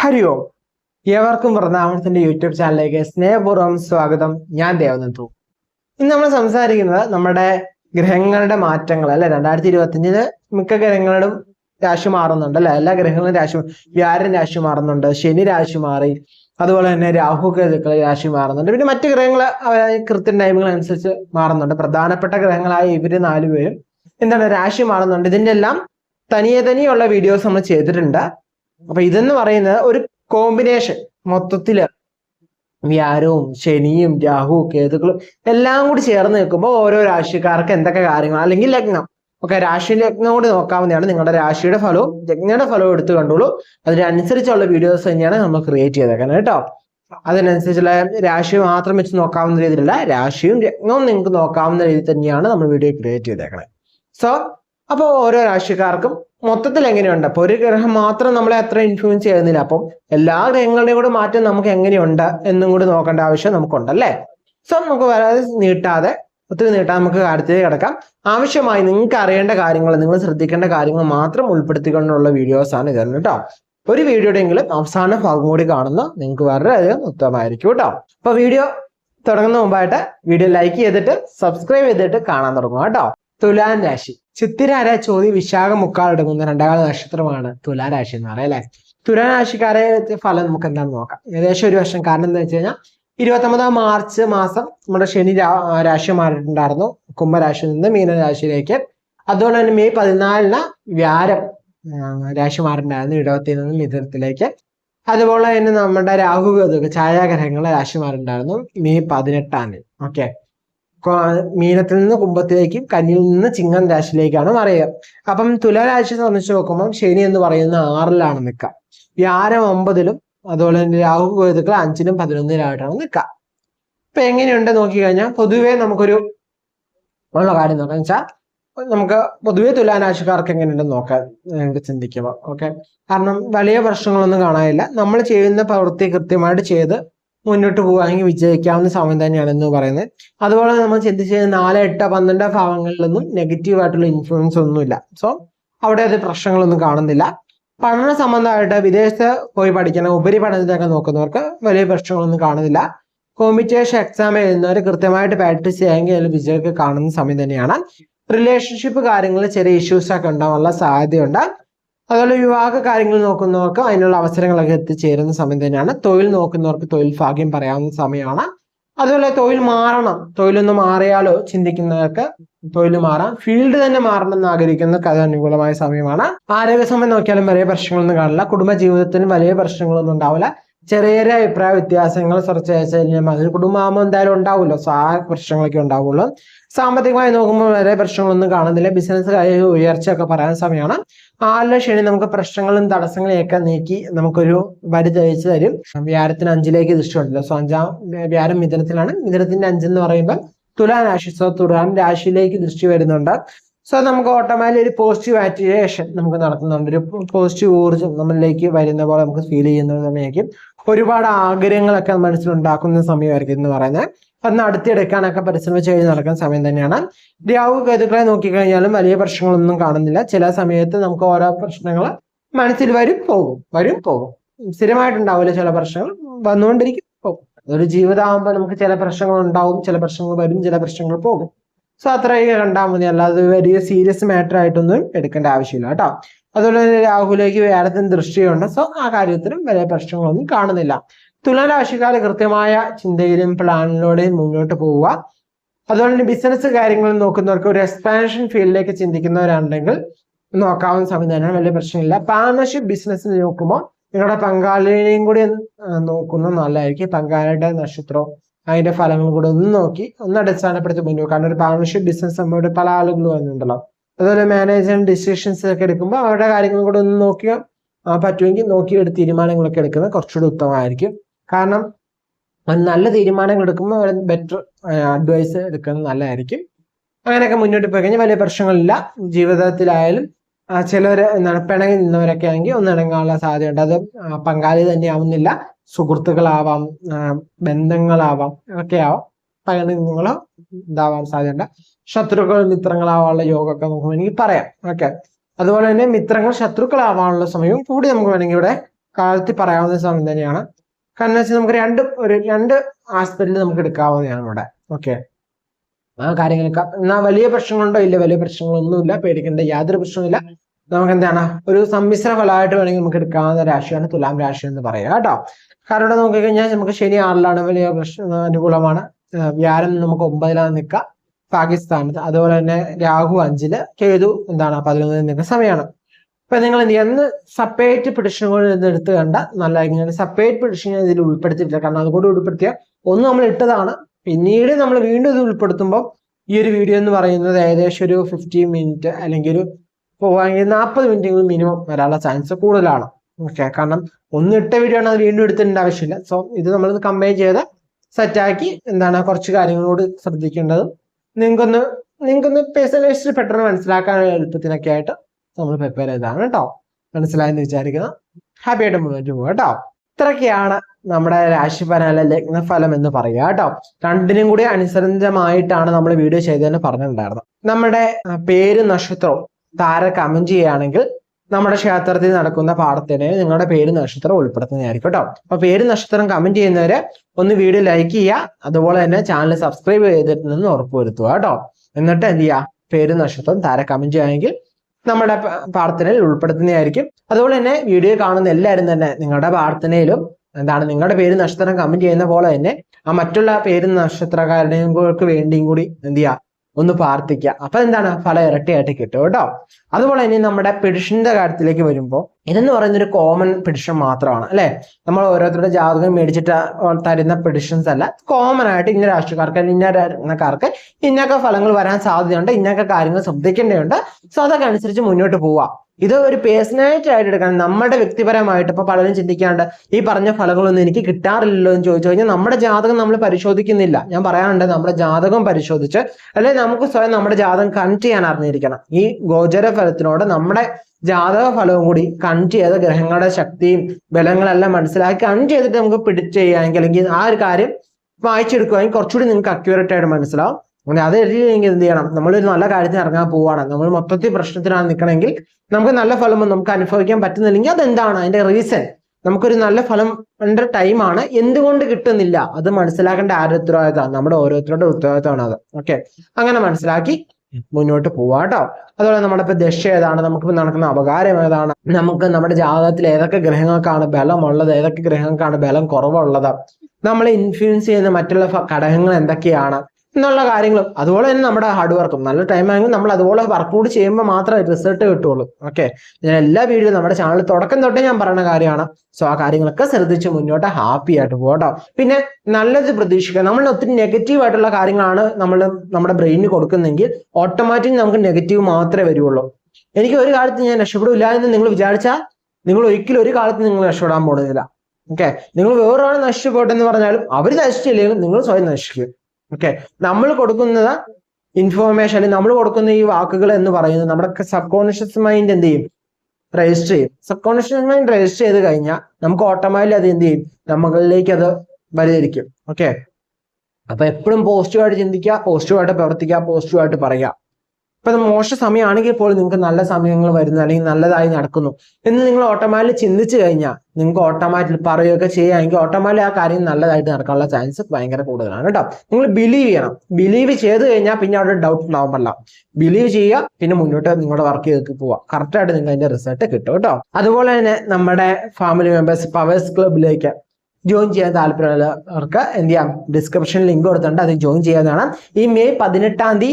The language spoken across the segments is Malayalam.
ഹരി ഓം ഏവർക്കും വൃന്ദാവനത്തിന്റെ യൂട്യൂബ് ചാനലിലേക്ക് സ്നേഹപൂർവം സ്വാഗതം. ഞാൻ ദേവനന്ദു ഇന്ന് നമ്മൾ സംസാരിക്കുന്നത് നമ്മുടെ ഗ്രഹങ്ങളുടെ മാറ്റങ്ങൾ അല്ലെ? രണ്ടായിരത്തി ഇരുപത്തിയഞ്ചിന് മിക്ക ഗ്രഹങ്ങളും രാശി മാറുന്നുണ്ട് അല്ലെ? എല്ലാ ഗ്രഹങ്ങളും രാശി വ്യാഴൻ രാശി മാറുന്നുണ്ട് ശനി രാശി മാറി അതുപോലെ തന്നെ രാഹു കേതുക്കൾ രാശി മാറുന്നുണ്ട്. പിന്നെ മറ്റു ഗ്രഹങ്ങൾ കൃത്യ ടൈമുകൾ അനുസരിച്ച് മാറുന്നുണ്ട്. പ്രധാനപ്പെട്ട ഗ്രഹങ്ങളായ ഇവർ നാലുപേരും എന്താണ് രാശി മാറുന്നുണ്ട്. ഇതിന്റെ എല്ലാം തനിയെ തനിയുള്ള വീഡിയോസ് നമ്മൾ ചെയ്തിട്ടുണ്ട്. അപ്പൊ ഇതെന്ന് പറയുന്നത് ഒരു കോമ്പിനേഷൻ മൊത്തത്തിൽ വ്യാരവും ശനിയും രാഹുവും കേതുക്കളും എല്ലാം കൂടി ചേർന്ന് നിൽക്കുമ്പോൾ ഓരോ രാശിക്കാർക്ക് എന്തൊക്കെ കാര്യങ്ങൾ അല്ലെങ്കിൽ ലഗ്നം. ഓക്കെ രാശി ലഗ്നം കൂടി നോക്കാവുന്നതാണ് നിങ്ങളുടെ രാശിയുടെ ഫലവും ലഗ്നയുടെ ഫലവും എടുത്തു കണ്ടോളൂ. അതിനനുസരിച്ചുള്ള വീഡിയോസ് തന്നെയാണ് നമ്മൾ ക്രിയേറ്റ് ചെയ്തേക്കുന്നത് കേട്ടോ. അതിനനുസരിച്ചുള്ള രാശി മാത്രം വെച്ച് നോക്കാവുന്ന രീതിയിലല്ല രാശിയും ലഗ്നവും നിങ്ങൾക്ക് നോക്കാവുന്ന രീതിയിൽ തന്നെയാണ് നമ്മൾ വീഡിയോ ക്രിയേറ്റ് ചെയ്തേക്കുന്നത് സോ അപ്പോൾ ഓരോ രാശിക്കാർക്കും മൊത്തത്തിൽ എങ്ങനെയുണ്ട്? അപ്പൊ ഒരു ഗ്രഹം മാത്രം നമ്മളെ അത്ര ഇൻഫ്ലുവൻസ് ചെയ്യുന്നില്ല. അപ്പം എല്ലാ ഗ്രഹങ്ങളുടെയും കൂടെ മാറ്റം നമുക്ക് എങ്ങനെയുണ്ട് എന്നും കൂടി നോക്കേണ്ട ആവശ്യം നമുക്കുണ്ടല്ലേ? സോ നമുക്ക് വരാതെ നീട്ടാതെ ഒത്തിരി നീട്ടാതെ നമുക്ക് കാര്യത്തിലേക്ക് കിടക്കാം. ആവശ്യമായി നിങ്ങൾക്ക് അറിയേണ്ട കാര്യങ്ങൾ നിങ്ങൾ ശ്രദ്ധിക്കേണ്ട കാര്യങ്ങൾ മാത്രം ഉൾപ്പെടുത്തിക്കൊണ്ടുള്ള വീഡിയോസാണ് ഇതെന്ന് കേട്ടോ. ഒരു വീഡിയോയുടെയെങ്കിലും അവസാന ഭാഗം കൂടി കാണുന്ന നിങ്ങൾക്ക് വളരെയധികം ഉത്തമമായിരിക്കും കേട്ടോ. അപ്പോൾ വീഡിയോ തുടങ്ങുന്ന മുമ്പായിട്ട് വീഡിയോ ലൈക്ക് ചെയ്തിട്ട് സബ്സ്ക്രൈബ് ചെയ്തിട്ട് കാണാൻ തുടങ്ങുക കേട്ടോ. തുലാൻ രാശി. ചിത്തിരാര ചോതി വിശാഖ മുക്കാലടങ്ങുന്ന രണ്ടാമത് നക്ഷത്രമാണ് തുലാരാശി എന്ന് പറയാം അല്ലെ? തുലാരാശിക്കാരെ ഫലം നമുക്ക് എന്താണെന്ന് നോക്കാം. ഏകദേശം ഒരു വർഷം കാരണം എന്താ വെച്ച് കഴിഞ്ഞാൽ ഇരുപത്തൊമ്പതാം മാർച്ച് മാസം നമ്മുടെ ശനി രാശി മാറിയിട്ടുണ്ടായിരുന്നു. കുംഭരാശിയിൽ നിന്ന് മീനരാശിയിലേക്ക്. അതുപോലെ തന്നെ മെയ് പതിനാലിന് വ്യാരം രാശി മാറിയിട്ടുണ്ടായിരുന്നു ഇടവത്തിൽ നിന്ന് മിഥുനത്തിലേക്ക്. അതുപോലെ തന്നെ നമ്മുടെ രാഹു കേതു ഛായാഗ്രഹങ്ങൾ രാശി മാറിയിട്ടുണ്ടായിരുന്നു മെയ് പതിനെട്ടാം തീയതി. ഓക്കെ. മീനത്തിൽ നിന്ന് കുംഭത്തിലേക്കും കന്നിയിൽ നിന്ന് ചിങ്ങം രാശിയിലേക്കാണ് മറിയുക അപ്പം തുലാരാശി സംബന്ധിച്ച് നോക്കുമ്പോൾ ശനി എന്ന് പറയുന്ന ആറിലാണ് നിൽക്കുക വ്യാരം ഒമ്പതിലും അതുപോലെ തന്നെ രാഹു കേതുക്കൾ അഞ്ചിലും പതിനൊന്നിലായിട്ടാണ് നിൽക്കുക ഇപ്പൊ എങ്ങനെയുണ്ട് നോക്കിക്കഴിഞ്ഞാൽ പൊതുവേ നമുക്കൊരു ഉള്ള കാര്യം നോക്കാം വെച്ചാൽ നമുക്ക് പൊതുവേ തുലാരാശിക്കാർക്ക് എങ്ങനെയുണ്ടെന്ന് നോക്കാം നമുക്ക് ചിന്തിക്കുക ഓക്കെ? കാരണം വലിയ പ്രശ്നങ്ങളൊന്നും കാണാനില്ല. നമ്മൾ ചെയ്യുന്ന പ്രവൃത്തി കൃത്യമായിട്ട് ചെയ്ത് മുന്നോട്ട് പോവുകയാണെങ്കിൽ വിജയിക്കാവുന്ന സമയം തന്നെയാണ് എന്ന് പറയുന്നത്. അതുപോലെ നമ്മൾ ചിന്തിച്ച് കഴിഞ്ഞാൽ നാല് എട്ട് പന്ത്രണ്ട് ഭാവങ്ങളിലൊന്നും നെഗറ്റീവ് ആയിട്ടുള്ള ഇൻഫ്ലുവൻസ് ഒന്നുമില്ല. സോ അവിടെ അത് പ്രശ്നങ്ങളൊന്നും കാണുന്നില്ല. പഠന സംബന്ധമായിട്ട് വിദേശത്ത് പോയി പഠിക്കണം ഉപരിപഠനത്തിനൊക്കെ നോക്കുന്നവർക്ക് വലിയ പ്രശ്നങ്ങളൊന്നും കാണുന്നില്ല. കോമ്പിറ്റേഷൻ എക്സാം എഴുതുന്നവർ കൃത്യമായിട്ട് പ്രാക്ടീസ് ചെയ്യാമെങ്കിൽ അതിൽ വിജയമൊക്കെ കാണുന്ന സമയം തന്നെയാണ്. റിലേഷൻഷിപ്പ് കാര്യങ്ങളിൽ ചെറിയ ഇഷ്യൂസൊക്കെ ഉണ്ടാവാനുള്ള സാധ്യതയുണ്ട്. അതുപോലെ വിവാഹ കാര്യങ്ങൾ നോക്കുന്നവർക്ക് അതിനുള്ള അവസരങ്ങളൊക്കെ എത്തിച്ചേരുന്ന സമയം തന്നെയാണ്. തൊഴിൽ നോക്കുന്നവർക്ക് തൊഴിൽ ഭാഗ്യം പറയാവുന്ന സമയമാണ്. അതുപോലെ തൊഴിൽ മാറണം. തൊഴിലൊന്ന് മാറിയാലോ ചിന്തിക്കുന്നവർക്ക് തൊഴിൽ മാറാം. ഫീൽഡ് തന്നെ മാറണം എന്ന് ആഗ്രഹിക്കുന്നവർക്ക് അത് അനുകൂലമായ സമയമാണ്. ആരോഗ്യ സമയം നോക്കിയാലും വലിയ പ്രശ്നങ്ങളൊന്നും കാണില്ല. കുടുംബ ജീവിതത്തിന് വലിയ പ്രശ്നങ്ങളൊന്നും ഉണ്ടാവില്ല. ചെറിയ ചെറിയ അഭിപ്രായ വ്യത്യാസങ്ങൾ ചർച്ച ചെയ്ത് കഴിഞ്ഞാൽ മകൾ കുടുംബമാകുമ്പോൾ എന്തായാലും ഉണ്ടാവുമല്ലോ. സോ ആ പ്രശ്നങ്ങളൊക്കെ ഉണ്ടാവുള്ളൂ. സാമ്പത്തികമായി നോക്കുമ്പോൾ വളരെ പ്രശ്നങ്ങളൊന്നും കാണുന്നില്ല. ബിസിനസ് കാര്യം ഉയർച്ചയൊക്കെ പറയാൻ സമയമാണ്. ആറിലെ ശനി നമുക്ക് പ്രശ്നങ്ങളും തടസ്സങ്ങളെയൊക്കെ നീക്കി നമുക്കൊരു വരി തയ്ച്ചു തരും. വ്യാരത്തിന് അഞ്ചിലേക്ക് ദൃഷ്ടമുണ്ടല്ലോ സോ അഞ്ചാം വ്യാരം മിഥുനത്തിലാണ്. മിഥുനത്തിന്റെ അഞ്ചെന്ന് പറയുമ്പോൾ തുലാരാശി സോ തുലാം രാശിയിലേക്ക് ദൃഷ്ടി വരുന്നുണ്ട്. സോ നമുക്ക് ഓട്ടോമാറ്റിക് ഒരു പോസിറ്റീവ് ആക്ടിവേഷൻ നമുക്ക് നടക്കുന്നുണ്ട് ഒരു പോസിറ്റീവ് ഊർജം നമ്മളിലേക്ക് വരുന്ന പോലെ നമുക്ക് ഫീൽ ചെയ്യുന്ന സമയമായിരിക്കും. ഒരുപാട് ആഗ്രഹങ്ങളൊക്കെ മനസ്സിലുണ്ടാക്കുന്ന സമയമായിരിക്കും എന്ന് പറയുന്നത്. അത് നടത്തിയെടുക്കാനൊക്കെ പരിശ്രമിച്ച് കഴിഞ്ഞ് നടക്കുന്ന സമയം തന്നെയാണ്. രാഹു കേതുക്കളെ നോക്കിക്കഴിഞ്ഞാലും വലിയ പ്രശ്നങ്ങളൊന്നും കാണുന്നില്ല. ചില സമയത്ത് നമുക്ക് ഓരോ പ്രശ്നങ്ങൾ മനസ്സിൽ വരും പോകും. വരും പോകും. സ്ഥിരമായിട്ടുണ്ടാവില്ല ചില പ്രശ്നങ്ങൾ. വന്നുകൊണ്ടിരിക്കും പോകും. അതൊരു ജീവിതമാകുമ്പോൾ നമുക്ക് ചില പ്രശ്നങ്ങൾ ഉണ്ടാവും ചില പ്രശ്നങ്ങൾ വരും ചില പ്രശ്നങ്ങൾ പോകും. സോ അത്രയൊക്കെ കണ്ടാൽ മതി. അല്ലാതെ വലിയ സീരിയസ് മാറ്റർ ആയിട്ടൊന്നും എടുക്കേണ്ട ആവശ്യമില്ല കേട്ടോ. അതുപോലെ തന്നെ രാഹുലേക്ക് വേറത്തിന് ദൃഷ്ടിയുണ്ട്. സോ ആ കാര്യത്തിലും വലിയ പ്രശ്നങ്ങളൊന്നും കാണുന്നില്ല. തുലാരാശിക്കാർ കൃത്യമായ ചിന്തയിലും പ്ലാനിലൂടെയും മുന്നോട്ട് പോവുക. അതുപോലെ തന്നെ ബിസിനസ് കാര്യങ്ങൾ നോക്കുന്നവർക്ക് ഒരു എക്സ്പാൻഷൻ ഫീൽഡിലേക്ക് ചിന്തിക്കുന്നവരാണെങ്കിൽ നോക്കാവുന്ന സംവിധാനം വലിയ പ്രശ്നമില്ല. പാർട്ണർഷിപ്പ് ബിസിനസ് നോക്കുമ്പോൾ നിങ്ങളുടെ പങ്കാളിയെയും കൂടി നോക്കുന്ന നല്ലതായിരിക്കും. പങ്കാളിയുടെ നക്ഷത്രവും അതിന്റെ ഫലങ്ങളും കൂടെ ഒന്ന് നോക്കി ഒന്ന് അടിസ്ഥാനപ്പെടുത്തി മുന്നോട്ട്. കാരണം ഒരു പാർട്ണർഷിപ്പ് ബിസിനസ് നമ്മുടെ പല ആളുകളും വന്നിട്ടുണ്ടല്ലോ അതുപോലെ മാനേജ്മെന്റ് ഡിസിഷൻസ് ഒക്കെ എടുക്കുമ്പോൾ അവരുടെ കാര്യങ്ങൾ കൂടെ ഒന്ന് നോക്കിയാൽ പറ്റുമെങ്കിൽ നോക്കിയെടുത്ത് തീരുമാനങ്ങളൊക്കെ എടുക്കുന്നത് കുറച്ചുകൂടി ഉത്തമമായിരിക്കും. കാരണം നല്ല തീരുമാനങ്ങൾ എടുക്കുമ്പോൾ അവർ ബെറ്റർ അഡ്വൈസ് എടുക്കുന്നത് നല്ലതായിരിക്കും. അങ്ങനെയൊക്കെ മുന്നോട്ട് പോയി കഴിഞ്ഞാൽ വലിയ പ്രശ്നങ്ങളില്ല. ജീവിതത്തിലായാലും ചിലർ എന്താണ് പിണങ്ങി നിന്നവരൊക്കെ ആണെങ്കിൽ ഒന്നിണങ്ങാനുള്ള സാധ്യതയുണ്ട്. അത് പങ്കാളി തന്നെ ആവുന്നില്ല. സുഹൃത്തുക്കളാവാം ബന്ധങ്ങളാവാം ഒക്കെ ആവാം. പകരം നിങ്ങളോ ഇതാവാൻ സാധ്യത ശത്രുക്കൾ മിത്രങ്ങളാവാനുള്ള യോഗമൊക്കെ നമുക്ക് വേണമെങ്കിൽ പറയാം. ഓക്കെ അതുപോലെ തന്നെ മിത്രങ്ങൾ ശത്രുക്കളാവാനുള്ള സമയവും കൂടി നമുക്ക് വേണമെങ്കിൽ ഇവിടെ കാലത്തിൽ പറയാവുന്ന സമയം തന്നെയാണ്. കാരണം വെച്ചാൽ നമുക്ക് രണ്ട് ഒരു രണ്ട് ആസ്പെക്റ്റിൽ നമുക്ക് എടുക്കാവുന്നതാണ് ഇവിടെ. ഓക്കെ ആ കാര്യങ്ങളൊക്കെ എന്നാൽ വലിയ പ്രശ്നങ്ങളുണ്ടോ? ഇല്ല വലിയ പ്രശ്നങ്ങളൊന്നുമില്ല. പേടിക്കേണ്ട യാതൊരു പ്രശ്നവുമില്ല. നമുക്ക് എന്താണ് ഒരു സമ്മിശ്ര ഫലമായിട്ട് വേണമെങ്കിൽ നമുക്ക് എടുക്കാവുന്ന രാശിയാണ് തുലാം രാശി എന്ന് പറയാം കേട്ടോ. കാരണം ഇവിടെ നോക്കി കഴിഞ്ഞാൽ നമുക്ക് ശനി ആറിലാണ് വലിയ പ്രശ്ന അനുകൂലമാണ്. വ്യാഴം നമുക്ക് ഒമ്പതിലാണ് നിൽക്കുക പാകിസ്ഥാനത്ത് അതുപോലെ തന്നെ രാഹു അഞ്ചിൽ കേതു എന്താണ് പതിനൊന്നിൽ നിൽക്കുന്ന സമയമാണ് അപ്പൊ നിങ്ങൾ ഒന്ന് സെപ്പറേറ്റ് പിടിഷനുകൾ എടുത്ത് കണ്ട നല്ല ഇങ്ങനെ സെപ്പറേറ്റ് പിടിഷൻ ഇതിൽ ഉൾപ്പെടുത്തിയിട്ടില്ല. കാരണം അതുകൂടി ഉൾപ്പെടുത്തിയ ഒന്ന് നമ്മൾ ഇട്ടതാണ്. പിന്നീട് നമ്മൾ വീണ്ടും ഇത് ഉൾപ്പെടുത്തുമ്പോൾ ഈ ഒരു വീഡിയോ എന്ന് പറയുന്നത് ഏകദേശം ഒരു ഫിഫ്റ്റി മിനിറ്റ് അല്ലെങ്കിൽ ഒരു പോവാണെങ്കിൽ നാൽപ്പത് മിനിറ്റ് മിനിമം വരാനുള്ള ചാൻസ് കൂടുതലാണ്. ഓക്കെ കാരണം ഒന്ന് ഇട്ട വീഡിയോ ആണ് അത് വീണ്ടും എടുത്തിട്ടുണ്ട് ആവശ്യമില്ല. സോ ഇത് നമ്മൾ കമ്പയർ ചെയ്ത് സെറ്റാക്കി എന്താണ് കുറച്ച് കാര്യങ്ങളോട് ശ്രദ്ധിക്കേണ്ടത്. നിങ്ങൾക്കൊന്ന് നിങ്ങൾക്കൊന്ന് പേഴ്സണലൈസ്ഡ് പെട്ടെന്ന് മനസ്സിലാക്കാൻ എളുപ്പത്തിനൊക്കെ ആയിട്ട് നമ്മൾ പ്രിപ്പയർ ചെയ്തതാണ് കേട്ടോ മനസ്സിലായെന്ന് വിചാരിക്കുന്ന. ഹാപ്പി ആയിട്ട് മുന്നോട്ട് പോകുക കേട്ടോ ഇത്രയൊക്കെയാണ് നമ്മുടെ രാശിഫലം ലഗ്നഫലം എന്ന് പറയുക കേട്ടോ രണ്ടിനും കൂടി അനുസരിതമായിട്ടാണ് നമ്മൾ വീഡിയോ ചെയ്തതെന്ന് പറഞ്ഞിട്ടുണ്ടായിരുന്നത്. നമ്മുടെ പേര് നക്ഷത്രവും താര കമന്റ് ചെയ്യുകയാണെങ്കിൽ നമ്മുടെ ക്ഷേത്രത്തിൽ നടക്കുന്ന പാഠത്തിന് നിങ്ങളുടെ പേര് നക്ഷത്രം ഉൾപ്പെടുത്തുന്നതായിരിക്കും കേട്ടോ. അപ്പൊ പേര് നക്ഷത്രം കമന്റ് ചെയ്യുന്നവരെ ഒന്ന് വീഡിയോ ലൈക്ക് ചെയ്യുക അതുപോലെ തന്നെ ചാനൽ സബ്സ്ക്രൈബ് ചെയ്തിട്ടുണ്ടെന്ന് ഉറപ്പുവരുത്തുക കേട്ടോ. എന്നിട്ട് എന്ത് ചെയ്യുക? പേര് നക്ഷത്രം താര കമന്റ് ചെയ്യുകയാണെങ്കിൽ നമ്മുടെ പ്രാർത്ഥനയിൽ ഉൾപ്പെടുത്തുന്നതായിരിക്കും. അതുപോലെ തന്നെ വീഡിയോ കാണുന്ന എല്ലാവരും തന്നെ നിങ്ങളുടെ പ്രാർത്ഥനയിലും എന്താണ് നിങ്ങളുടെ പേര് നക്ഷത്രം കമന്റ് ചെയ്യുന്ന പോലെ തന്നെ ആ മറ്റുള്ള പേര് നക്ഷത്രക്കാരുടെയും വേണ്ടിയും കൂടി എന്ത് ചെയ്യുക? ഒന്ന് പ്രാർത്ഥിക്കുക അപ്പൊ എന്താണ്? ഫലം ഇരട്ടിയായിട്ട് കിട്ടും കേട്ടോ. അതുപോലെ ഇനി നമ്മുടെ പെഡിഷന്റെ കാര്യത്തിലേക്ക് വരുമ്പോൾ ഇതെന്ന് പറയുന്ന ഒരു കോമൺ പെഡിഷൻ മാത്രമാണ് അല്ലെ? നമ്മൾ ഓരോരുത്തരുടെ ജാതകം മേടിച്ചിട്ട് തരുന്ന പെഡിഷൻസ് അല്ല. കോമൺ ആയിട്ട് ഇന്ന രാഷ്ട്രീയക്കാർക്ക് ഇന്ന രാജ്യക്കാർക്ക് ഇന്നൊക്കെ ഫലങ്ങൾ വരാൻ സാധ്യതയുണ്ട് ഇന്നൊക്കെ കാര്യങ്ങൾ ശ്രദ്ധിക്കേണ്ടതുണ്ട്. സോ അതൊക്കെ അനുസരിച്ച് മുന്നോട്ട് പോവാ. ഇത് ഒരു പേഴ്സണാലിറ്റി ആയിട്ട് എടുക്കണം നമ്മുടെ വ്യക്തിപരമായിട്ട് ഇപ്പൊ പലരും ചിന്തിക്കാണ്ട് ഈ പറഞ്ഞ ഫലങ്ങളൊന്നും എനിക്ക് കിട്ടാറില്ലല്ലോ എന്ന് ചോദിച്ചു കഴിഞ്ഞാൽ നമ്മുടെ ജാതകം നമ്മൾ പരിശോധിക്കുന്നില്ല. ഞാൻ പറയാറുണ്ട് നമ്മുടെ ജാതകം പരിശോധിച്ച് അല്ലെങ്കിൽ നമുക്ക് സ്വയം നമ്മുടെ ജാതകം കണക്ട് ചെയ്യാൻ അറിഞ്ഞിരിക്കണം. ഈ ഗോചര ഫലത്തിനോട് നമ്മുടെ ജാതക ഫലവും കൂടി കണക്ട് ചെയ്ത ഗ്രഹങ്ങളുടെ ശക്തിയും ബലങ്ങളെല്ലാം മനസ്സിലാക്കി കണക്ട് ചെയ്തിട്ട് നമുക്ക് പിടിച്ച് ചെയ്യുകയാണെങ്കിൽ അല്ലെങ്കിൽ ആ ഒരു കാര്യം വായിച്ചെടുക്കുകയാണെങ്കിൽ കുറച്ചുകൂടി നിങ്ങൾക്ക് അക്യൂറേറ്റ് ആയിട്ട് മനസ്സിലാവും. അങ്ങനെ അത് എഴുതിയില്ലെങ്കിൽ എന്ത് ചെയ്യണം? നമ്മളൊരു നല്ല കാര്യത്തിന് ഇറങ്ങാൻ പോവാണ്. നമ്മൾ മൊത്തത്തിൽ പ്രശ്നത്തിനാണ് നിൽക്കണമെങ്കിൽ നമുക്ക് നല്ല ഫലം നമുക്ക് അനുഭവിക്കാൻ പറ്റുന്നില്ലെങ്കിൽ അതെന്താണ്? അതിന്റെ റീസൺ നമുക്കൊരു നല്ല ഫലം ന്റെ ടൈമാണ് എന്തുകൊണ്ട് കിട്ടുന്നില്ല? അത് മനസ്സിലാക്കേണ്ട ആരുടെ ഉത്തരവാദിത്തമാണ് നമ്മുടെ ഓരോരുത്തരുടെ ഉത്തരവാദിത്തമാണ് അത്. ഓക്കെ അങ്ങനെ മനസ്സിലാക്കി മുന്നോട്ട് പോവാട്ടോ അതുപോലെ നമ്മുടെ ഇപ്പൊ ദശ ഏതാണ്? നമുക്ക് നടക്കുന്ന അപകാരം ഏതാണ്? നമുക്ക് നമ്മുടെ ജാതകത്തിൽ ഏതൊക്കെ ഗ്രഹങ്ങൾക്കാണ് ബലമുള്ളത്? ഏതൊക്കെ ഗ്രഹങ്ങൾക്കാണ് ബലം കുറവുള്ളത്? നമ്മളെ ഇൻഫ്ലുവൻസ് ചെയ്യുന്ന മറ്റുള്ള ഘടകങ്ങൾ എന്തൊക്കെയാണ്? എന്നുള്ള കാര്യങ്ങളും. അതുപോലെ തന്നെ നമ്മുടെ ഹാർഡ് വർക്കും നല്ല ടൈം ആയെങ്കിലും നമ്മൾ അതുപോലെ വർക്ക് ചെയ്യുമ്പോൾ മാത്രമേ റിസൾട്ട് കിട്ടുള്ളൂ ഓക്കെ ഞാൻ എല്ലാ വീഡിയോയും നമ്മുടെ ചാനൽ തുടക്കം തൊട്ടേ ഞാൻ പറയുന്ന കാര്യമാണ്. സോ ആ കാര്യങ്ങളൊക്കെ ശ്രദ്ധിച്ച് മുന്നോട്ട് ഹാപ്പി ആയിട്ട് പോകട്ടോ. പിന്നെ നല്ലത് പ്രതീക്ഷിക്കുക. നമ്മൾ ഒത്തിരി നെഗറ്റീവ് ആയിട്ടുള്ള കാര്യങ്ങളാണ് നമ്മൾ നമ്മുടെ ബ്രെയിനിന് കൊടുക്കുന്നെങ്കിൽ ഓട്ടോമാറ്റിക് നമുക്ക് നെഗറ്റീവ് മാത്രമേ വരുള്ളൂ എനിക്ക് ഒരു കാലത്ത് ഞാൻ രക്ഷപ്പെടില്ല എന്ന് നിങ്ങൾ വിചാരിച്ചാൽ നിങ്ങൾ ഒരിക്കലും ഒരു കാലത്ത് നിങ്ങൾ രക്ഷപ്പെടാൻ പോകുന്നില്ല ഓക്കെ നിങ്ങൾ വേറൊരാൾ നശിച്ചു പോട്ടെന്ന് പറഞ്ഞാലും അവർ നശിച്ചില്ലെങ്കിലും നിങ്ങൾ സ്വയം നശിക്കും ഓക്കെ. നമ്മൾ കൊടുക്കുന്ന ഇൻഫോർമേഷൻ നമ്മൾ കൊടുക്കുന്ന ഈ വാക്കുകൾ എന്ന് പറയുന്നത് നമ്മുടെ സബ് കോൺഷ്യസ് മൈൻഡ് എന്ത് ചെയ്യും? രജിസ്റ്റർ ചെയ്യും. സബ് കോൺഷ്യസ് മൈൻഡ് രജിസ്റ്റർ ചെയ്ത് കഴിഞ്ഞാൽ നമുക്ക് ഓട്ടോമാറ്റിക് അത് എന്ത് ചെയ്യും? നമ്മളിലേക്ക് അത് പരിഹരിക്കും ഓക്കെ. അപ്പൊ എപ്പോഴും പോസിറ്റീവായിട്ട് ചിന്തിക്കുക പോസിറ്റീവായിട്ട് പ്രവർത്തിക്കുക പോസിറ്റീവായിട്ട് പറയുക. ഇപ്പൊ മോശ സമയമാണെങ്കിൽ പോലും നിങ്ങൾക്ക് നല്ല സമയങ്ങൾ വരുന്നു അല്ലെങ്കിൽ നല്ലതായി നടക്കുന്നു എന്ന് നിങ്ങൾ ഓട്ടോമാറ്റിക് ചിന്തിച്ചു കഴിഞ്ഞാൽ നിങ്ങൾക്ക് ഓട്ടോമാറ്റിക് പറയുകയൊക്കെ ചെയ്യുകയാണെങ്കിൽ ഓട്ടോമാറ്റിക് ആ കാര്യം നല്ലതായിട്ട് നടക്കാനുള്ള ചാൻസ് ഭയങ്കര കൂടുതലാണ് കേട്ടോ. നിങ്ങൾ ബിലീവ് ചെയ്യണം. ബിലീവ് ചെയ്ത് കഴിഞ്ഞാൽ പിന്നെ അവിടെ ഡൗട്ട് ഉണ്ടാവാൻ പാടില്ല ബിലീവ് ചെയ്യുക പിന്നെ മുന്നോട്ട് നിങ്ങളുടെ വർക്ക് ചെയ്ത് പോവുക. കറക്റ്റായിട്ട് നിങ്ങൾക്ക് അതിന്റെ റിസൾട്ട് കിട്ടും കേട്ടോ. അതുപോലെ തന്നെ നമ്മുടെ ഫാമിലി മെമ്പേഴ്സ് പവേഴ്സ് ക്ലബിലേക്ക് ജോയിൻ ചെയ്യാൻ താല്പര്യമുള്ളവർക്ക് എന്ത് ചെയ്യാം? ഡിസ്ക്രിപ്ഷൻ ലിങ്ക് കൊടുത്തിട്ടുണ്ട്. അത് ജോയിൻ ചെയ്യാവുന്നതാണ് ഈ മെയ് പതിനെട്ടാം തീയതി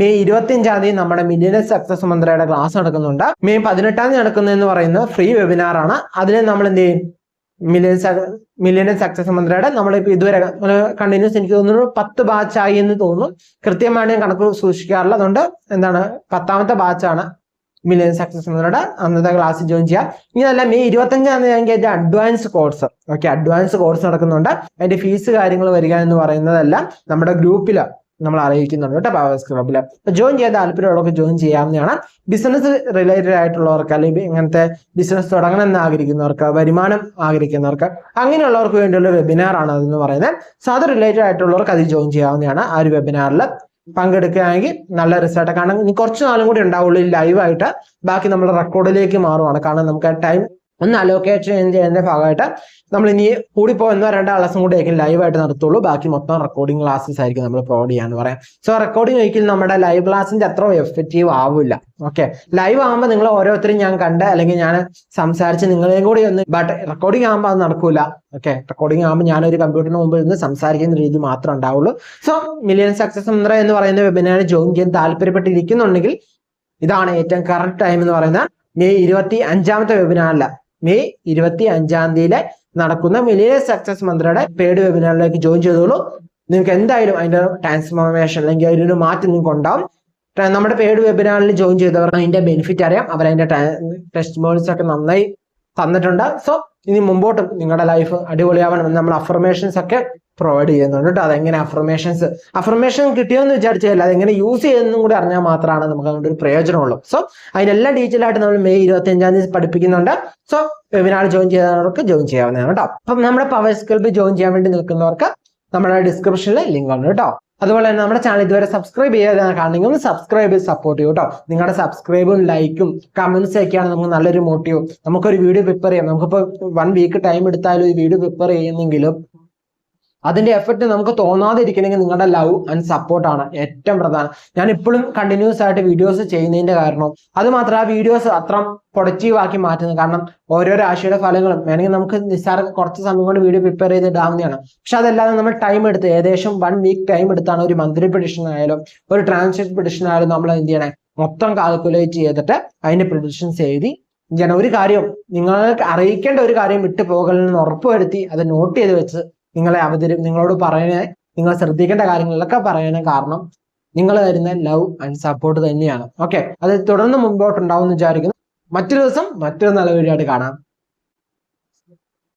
മെയ് ഇരുപത്തിയഞ്ചാം തീയതി നമ്മുടെ മില്ലിയൻ സക്സസ് മന്ത്രയുടെ ക്ലാസ് നടക്കുന്നുണ്ട്. മെയ് പതിനെട്ടാം തീയതി നടക്കുന്നതെന്ന് പറയുന്നത് ഫ്രീ വെബിനാർ ആണ്. അതിൽ നമ്മൾ എന്ത് ചെയ്യും? മില്യൻ സക്സസ് മന്ത്രയുടെ നമ്മൾ ഇതുവരെ കണ്ടിന്യൂസ് എനിക്ക് തോന്നുന്നു പത്ത് ബാച്ച് ആയി എന്ന് തോന്നുന്നു. കൃത്യമായിട്ട് ഞാൻ കണക്ക് സൂക്ഷിക്കാറില്ല അതുകൊണ്ട് എന്താണ്? പത്താമത്തെ ബാച്ചാണ് മില്യൻ സക്സസ് മന്ത്രയുടെ അന്നത്തെ ക്ലാസ് ജോയിൻ ചെയ്യാം. ഇനി അല്ല മെയ് ഇരുപത്തഞ്ചാം തീയതി എനിക്ക് അതിന്റെ advance course okay advance course നടക്കുന്നുണ്ട്. അതിന്റെ ഫീസ് കാര്യങ്ങൾ വരിക എന്ന് പറയുന്നതെല്ലാം. നമ്മുടെ ഗ്രൂപ്പിൽ നമ്മൾ അറിയിക്കുന്നുണ്ട് കേട്ടോ പവേഴ്സ് ക്ലബിൽ ജോയിൻ ചെയ്യാൻ താല്പര്യമുള്ളവർക്ക് ജോയിൻ ചെയ്യാവുന്നതാണ്. ബിസിനസ് റിലേറ്റഡ് ആയിട്ടുള്ളവർക്ക് അല്ലെങ്കിൽ ഇങ്ങനത്തെ ബിസിനസ് തുടങ്ങണം എന്ന് ആഗ്രഹിക്കുന്നവർക്ക് വരുമാനം ആഗ്രഹിക്കുന്നവർക്ക് അങ്ങനെയുള്ളവർക്ക് വേണ്ടിയുള്ള വെബിനാർ ആണ് അതെന്ന് പറയുന്നത്. സോ അത് റിലേറ്റഡ് ആയിട്ടുള്ളവർക്ക് അതിൽ ജോയിൻ ചെയ്യാവുന്നതാണ് ആ ഒരു വെബിനാറിൽ പങ്കെടുക്കുകയാണെങ്കിൽ നല്ല റിസൾട്ട് കാരണം ഇനി കുറച്ച് നാളും കൂടി ഉണ്ടാവുള്ളൂ ലൈവായിട്ട് ബാക്കി നമ്മൾ റെക്കോർഡിലേക്ക് മാറുവാണ്. കാരണം നമുക്ക് ആ ടൈം ഒന്ന് അലോക്കേഷൻ ചെയ്യുന്നതിന്റെ ഭാഗമായിട്ട് നമ്മൾ ഇനി കൂടിപ്പോ എന്നോ രണ്ടോ ക്ലാസ്സും കൂടി ആയിരിക്കും ലൈവായിട്ട് നടത്തുള്ളൂ ബാക്കി മൊത്തം റെക്കോർഡിംഗ് ക്ലാസ്സസ് ആയിരിക്കും നമ്മൾ പ്രൊവൈഡ് ചെയ്യാന്ന് പറയാം. സോ റെക്കോർഡിംഗ് ഒരിക്കലും നമ്മുടെ ലൈവ് ക്ലാസ്സിന്റെ അത്ര എഫക്റ്റീവ് ആവില്ല. ഓക്കെ ലൈവ് ആകുമ്പോൾ നിങ്ങൾ ഓരോരുത്തരും ഞാൻ കണ്ട് അല്ലെങ്കിൽ ഞാൻ സംസാരിച്ച് നിങ്ങളെയും കൂടി ഒന്ന് ബട്ട് റെക്കോർഡിംഗ് ആകുമ്പോൾ അത് നടക്കൂല. ഓക്കെ റെക്കോർഡിംഗ് ആകുമ്പോൾ ഒരു കമ്പ്യൂട്ടറിന് മുമ്പിൽ നിന്ന് സംസാരിക്കുന്ന രീതി മാത്രമേ ഉണ്ടാവുള്ളൂ. സോ മില്യൺ സക്സസ് എന്ന് പറയുന്ന വെബിനാറിൽ ജോയിൻ ചെയ്യാൻ താല്പര്യപ്പെട്ടിരിക്കുന്നുണ്ടെങ്കിൽ ഇതാണ് ഏറ്റവും കറക്റ്റ് ടൈം എന്ന് പറയുന്ന മെയ് ഇരുപത്തി അഞ്ചാമത്തെ വെബിനാറില്ല മെയ് ഇരുപത്തി അഞ്ചാം തീയതിയിലെ നടക്കുന്ന മിലിയൻ സക്സസ് മന്ത്രിയുടെ പേഡ് വെബിനാറിലേക്ക് ജോയിൻ ചെയ്തോളൂ. നിങ്ങൾക്ക് എന്തായാലും അതിന്റെ ട്രാൻസ്ഫോർമേഷൻ അല്ലെങ്കിൽ അതിനൊരു മാറ്റം നിങ്ങൾക്ക് ഉണ്ടാവും. നമ്മുടെ പേഡ് വെബിനാറിൽ ജോയിൻ ചെയ്തവർ അതിന്റെ ബെനിഫിറ്റ് അറിയാം. അവർ അതിന്റെ ടെസ്റ്റ് മോൾസ് ഒക്കെ നന്നായി തന്നിട്ടുണ്ട്. സോ ഇനി മുമ്പോട്ടും നിങ്ങളുടെ ലൈഫ് അടിപൊളിയാവണം നമ്മൾ അഫർമേഷൻസ് ഒക്കെ പ്രൊവൈഡ് ചെയ്യുന്നുണ്ട് കേട്ടോ. അതെങ്ങനെ അഫർമേഷൻസ് അഫർമേഷൻ കിട്ടിയോന്ന് വിചാരിച്ചാൽ അതെങ്ങനെ യൂസ് ചെയ്യുന്നതും കൂടി അറിഞ്ഞാൽ മാത്രമാണ് നമുക്ക് അതുകൊണ്ട് ഒരു പ്രയോജനമുള്ളൂ. സോ അതിനെല്ലാം ഡീറ്റെയിൽ ആയിട്ട് നമ്മൾ മെയ് ഇരുപത്തി അഞ്ചാം തീയതി പഠിപ്പിക്കുന്നുണ്ട്. സോ വെബിനാർ ജോയിൻ ചെയ്യുന്നവർക്ക് ജോയിൻ ചെയ്യാവുന്നതാണ് കേട്ടോ. അപ്പം നമ്മുടെ പവർ സ്കിൽബ് ജോയിൻ ചെയ്യാൻ വേണ്ടി നിൽക്കുന്നവർക്ക് നമ്മുടെ ഡിസ്ക്രിപ്ഷനിൽ ലിങ്ക് ഉണ്ട് കേട്ടോ. അതുപോലെ തന്നെ നമ്മുടെ ചാനൽ ഇതുവരെ സബ്സ്ക്രൈബ് ചെയ്യാതെ കാണണമെങ്കിൽ ഒന്ന് സബ്സ്ക്രൈബ് ചെയ്ത് സപ്പോർട്ട് ചെയ്യും കേട്ടോ. നിങ്ങളുടെ സബ്സ്ക്രൈബും ലൈക്കും കമന്റ്സ് ഒക്കെയാണ് നമുക്ക് നല്ലൊരു മോട്ടീവ് നമുക്കൊരു വീഡിയോ പ്രിപ്പയർ ചെയ്യാം. നമുക്കിപ്പോൾ വൺ വീക്ക് ടൈം എടുത്താലും ഈ വീഡിയോ പ്രിപ്പയർ ചെയ്യുന്നെങ്കിലും അതിന്റെ എഫക്റ്റ് നമുക്ക് തോന്നാതിരിക്കണമെങ്കിൽ നിങ്ങളുടെ ലവ് ആൻഡ് സപ്പോർട്ടാണ് ഏറ്റവും പ്രധാനം. ഞാൻ ഇപ്പോഴും കണ്ടിന്യൂസ് ആയിട്ട് വീഡിയോസ് ചെയ്യുന്നതിന്റെ കാരണം അത് ആ വീഡിയോസ് അത്ര പ്രൊഡക്റ്റീവ് ആക്കി മാറ്റുന്നത്. കാരണം ഓരോ രാശിയുടെ ഫലങ്ങളും വേണമെങ്കിൽ നമുക്ക് നിസ്സാര കുറച്ച് സമയം കൊണ്ട് വീഡിയോ പ്രിപ്പയർ ചെയ്ത് ഇടാവുന്നതാണ്. പക്ഷെ അതല്ലാതെ നമ്മൾ ടൈം എടുത്ത് ഏകദേശം വൺ വീക്ക് ടൈം എടുത്താണ് ഒരു മന്ത്രി പ്രഡിഷൻ ആയാലും ഒരു ട്രാൻസ്ലേറ്റ് പ്രഡിഷൻ ആയാലും നമ്മൾ എന്ത് ചെയ്യണേ? മൊത്തം കാൽക്കുലേറ്റ് ചെയ്തിട്ട് അതിന്റെ പ്രഡിഷൻസ് എഴുതി ഞാൻ ഒരു കാര്യം നിങ്ങൾക്ക് അറിയിക്കേണ്ട ഒരു കാര്യം വിട്ടു പോകലെന്ന് ഉറപ്പുവരുത്തി അത് നോട്ട് ചെയ്ത് വെച്ച് നിങ്ങളെ അവതരി നിങ്ങളോട് പറയണേ നിങ്ങൾ ശ്രദ്ധിക്കേണ്ട കാര്യങ്ങളിലൊക്കെ പറയണ കാരണം നിങ്ങൾ തരുന്ന ലവ് ആൻഡ് സപ്പോർട്ട് തന്നെയാണ്. ഓക്കെ അത് തുടർന്ന് മുമ്പോട്ടുണ്ടാവും എന്ന് വിചാരിക്കുന്നു. മറ്റൊരു ദിവസം മറ്റൊരു നല്ല വീഡിയോ ആയിട്ട് കാണാം.